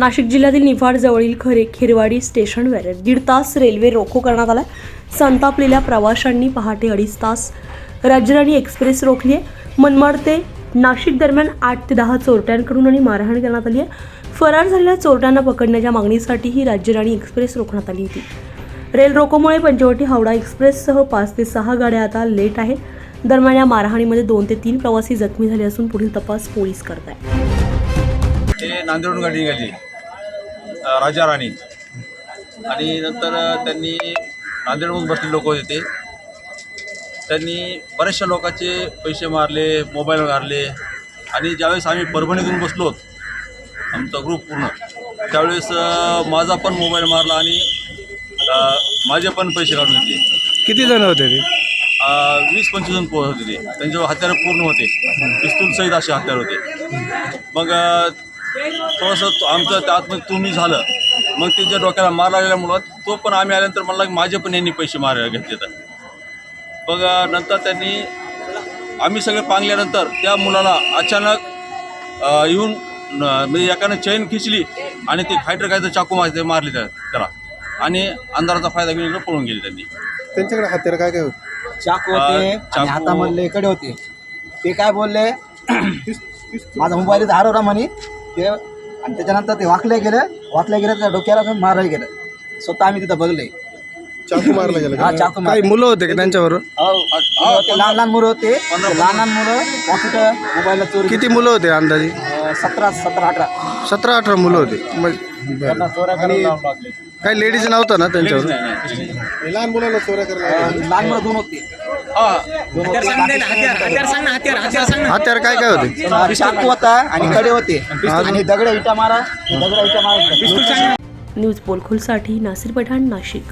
नाशिक जिल्ह्यातील निफाड जवळील खरे खिरवाडी स्टेशनवर दीड तास रेल्वे रोको करण्यात आला संतापलेल्या प्रवाशांनी पहाटे अडीच तास राज्यराणी एक्सप्रेस रोखली आहे. मनमाड ते नाशिक दरम्यान आठ ते दहा चोरट्यांकडून आणि मारहाण करण्यात आली आहे. फरार झालेल्या चोरट्यांना पकडण्याच्या मागणीसाठी ही राज्यराणी एक्सप्रेस रोखण्यात आली होती. रेल रोकोमुळे पंचवटी हावडा एक्सप्रेससह पाच ते सहा गाड्या आता लेट आहेत. दरम्यान या मारहाणीमध्ये दोन ते तीन प्रवासी जखमी झाले असून पुढील तपास पोलीस करत आहेत नांदेडून गाडी निघाली. राजा राणी. आणि नंतर त्यांनी नांदेडमधून बसलेले लोक होते ते. त्यांनी बऱ्याचशा लोकांचे पैसे मारले मोबाईल मारले आणि ज्यावेळेस आम्ही परभणीतून बसलो आमचा ग्रुप पूर्ण त्यावेळेस माझा पण मोबाईल मारला आणि माझे पण पैसे काढून घेतले. किती जण होते ते? वीस पंचवीस जण होते ते. त्यांच्यावर हत्यारं पूर्ण होते. पिस्तूल सहित असे हत्यार होते. मग थोडंसं तो- आमचं त्या आतमध्ये तुम्ही झालं. मग त्याच्या डोक्याला मार लागल्यामुळं तो पण आम्ही आल्यानंतर म्हणला की माझे पण यांनी पैसे मार घेतले तर. मग नंतर त्यांनी आम्ही सगळे पांगल्यानंतर त्या मुलाला अचानक येऊन म्हणजे एकानं चैन खिचली आणि ते फायटर काय तर चाकू मारते मारले त्या- त्याला. आणि अंधाराचा फायदा घेऊन इकडे पळून गेले त्यांनी. त्यांच्याकडे हत्यार काय काय होते? चाकू होते आणि चाकू- हातामधले कडे होते. ते काय बोलले? माझा मोबाईल हरवला म्हणे. ते आणि त्याच्यानंतर ते वाकले गेले. वाकले गेले त्या डोक्याला पण मारायला गेलं. स्वतः आम्ही तिथं बघले. चाकू मारला गेला हा का? चाकू काही मारले. मुलं होते का त्यांच्यावर मुलं होते, लहान लहान मुलं होते. ते लहान लहान मुलं. पॉकेट मोबाईलला चोरी किती मुलं होते अंदाजे? सतरा सतरा अठरा. सतरा अठरा मुलं होते. मग बरं. काही लेडीज नव्हता ना त्यांच्यावर? नाही, नाही, नाही. लहान मुलांना चोऱ्या अं, लहान मुलं दोन होते. हा. हत्यार काय काय होते? अं, चाकू होता आणि कडे होते. आणि दगड इटा मारा दगड इटा मारा. न्यूज पोलखोलसाठी नासिर पठाण नाशिक.